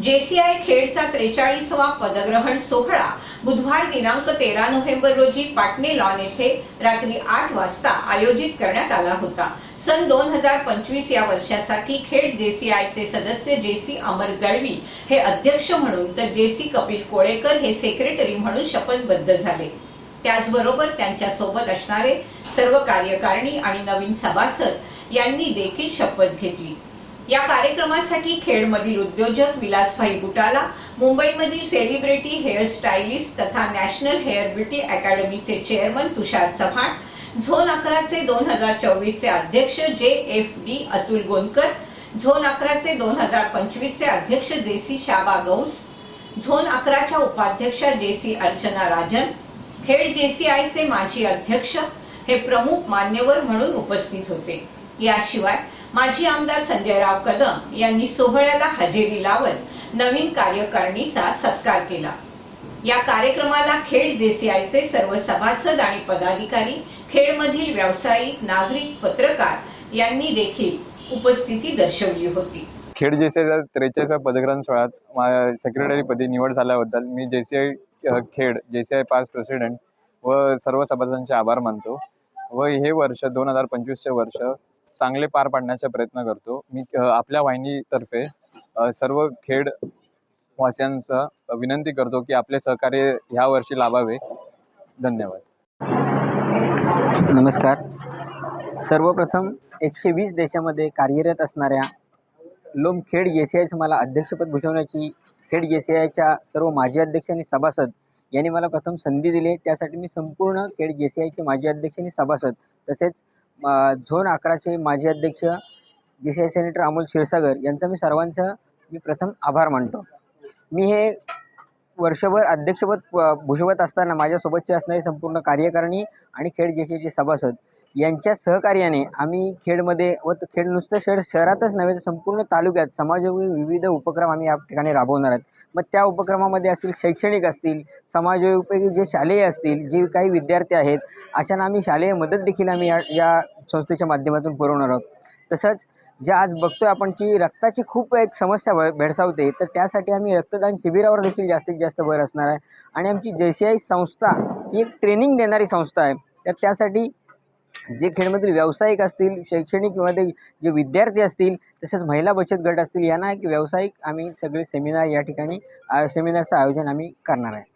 JCI खेडचा त्रेचाळीसवा पदग्रहण सोहळा बुधवार दिनांक तेरा नोव्हेंबर रोजी पाटणे लॉन येथे रात्री आठ वाजता आयोजित करण्यात आला होता. सन दोन हजार पंचवीस या वर्षासाठी खेड जेसीआयचे सदस्य जेसी अमर दळवी हे अध्यक्ष म्हणून तर जेसी कपिल कोळेकर हे सेक्रेटरी म्हणून शपथबद्ध झाले. त्याचबरोबर त्यांच्यासोबत असणारे सर्व कार्यकारिणी आणि नवीन सभासद यांनी देखील शपथ घेतली. या कार्यक्रमासाठी खेडमधील उद्योजक विलासभाई बुटाला मुंबईमधील सेलिब्रिटी हेअरस्टायलिस्ट तथा नॅशनल हेअर ब्युटी अकॅडमीचे चेअरमन तुषार चव्हाण झोन अकराचे दोन हजार चोवीसचे अध्यक्ष J F D Atul Gonkar zone अकराचे दोन हजार पंचवीसचे अध्यक्ष जे सी शाबा गौस झोन अकराच्या उपाध्यक्षा जे सी अर्चना राजन खेड जेसीआयचे माजी अध्यक्ष हे प्रमुख मान्यवर म्हणून उपस्थित होते. याशिवाय माजी आमदार संजयराव कदम यांनी सोहळ्याला हजेरी लावत नवीन कार्यकारिणीचा सत्कार केला. या कार्यक्रमाला खेड जेसीआयचे सर्व सभासद आणि पदाधिकारी खेडमधील व्यावसायिक नागरिक पत्रकार यांनी देखील उपस्थिती दर्शवली होती. खेड जे त्रेचाळीसा पदग्रहण सोहळ्यात सेक्रेटरी पदी निवड झाल्याबद्दल मी JCI I Khed JCI past president व सर्व सभासदांचे आभार मानतो. व हे वर्ष दोन हजार पंचवीसचे वर्ष चांगले पार पाडण्याचा प्रयत्न करतो. मी आपल्या वाहिनीतर्फे सर्व खेड वासियांचा विनंती करतो की आपले सहकार्य ह्या वर्षी लाभावे. धन्यवाद. नमस्कार. सर्वप्रथम एकशे वीस देशामध्ये कार्यरत असणाऱ्या लोम खेड जे सी आयचं मला अध्यक्षपद भूषवण्याची खेड जे सी आयच्या सर्व माजी अध्यक्ष आणि सभासद यांनी मला प्रथम संधी दिली. त्यासाठी मी संपूर्ण खेड जे सी आयचे माजी अध्यक्ष आणि सभासद तसेच झोन अकराचे माजी अध्यक्ष J C I senator Amol Kshirsagar यांचा मी सर्वांचा मी प्रथम आभार मानतो. मी हे वर्षभर अध्यक्षपद भूषवत असताना माझ्यासोबतचे असणारे संपूर्ण कार्यकारिणी आणि खेड जे सभासद यांच्या सहकार्याने आम्ही खेडमध्ये व खेड नुसतं शहर शहरातच नव्हे तर संपूर्ण तालुक्यात समाजोपयोगी विविध उपक्रम आम्ही या ठिकाणी राबवणार आहेत. मग त्या उपक्रमामध्ये असतील शैक्षणिक असतील समाजोपयोगी जे शालेय असतील जे काही विद्यार्थी आहेत अशांना आम्ही शालेय मदत देखील आम्ही या या संस्थेच्या माध्यमातून पुरवणार आहोत. तसंच ज्या आज बघतोय आपण की रक्ताची खूप एक समस्या भेडसावते तर त्यासाठी आम्ही रक्तदान शिबिरावर देखील जास्तीत जास्त भर असणार आहे. आणि आमची जे सी आय संस्था ही एक ट्रेनिंग देणारी संस्था आहे. तर त्यासाठी जे खेळमधील व्यावसायिक असतील शैक्षणिकमध्ये जे विद्यार्थी असतील तसेच महिला बचत गट असतील यांना एक व्यावसायिक आम्ही सगळे सेमिनार या ठिकाणी सेमिनारचं आयोजन आम्ही करणार आहे.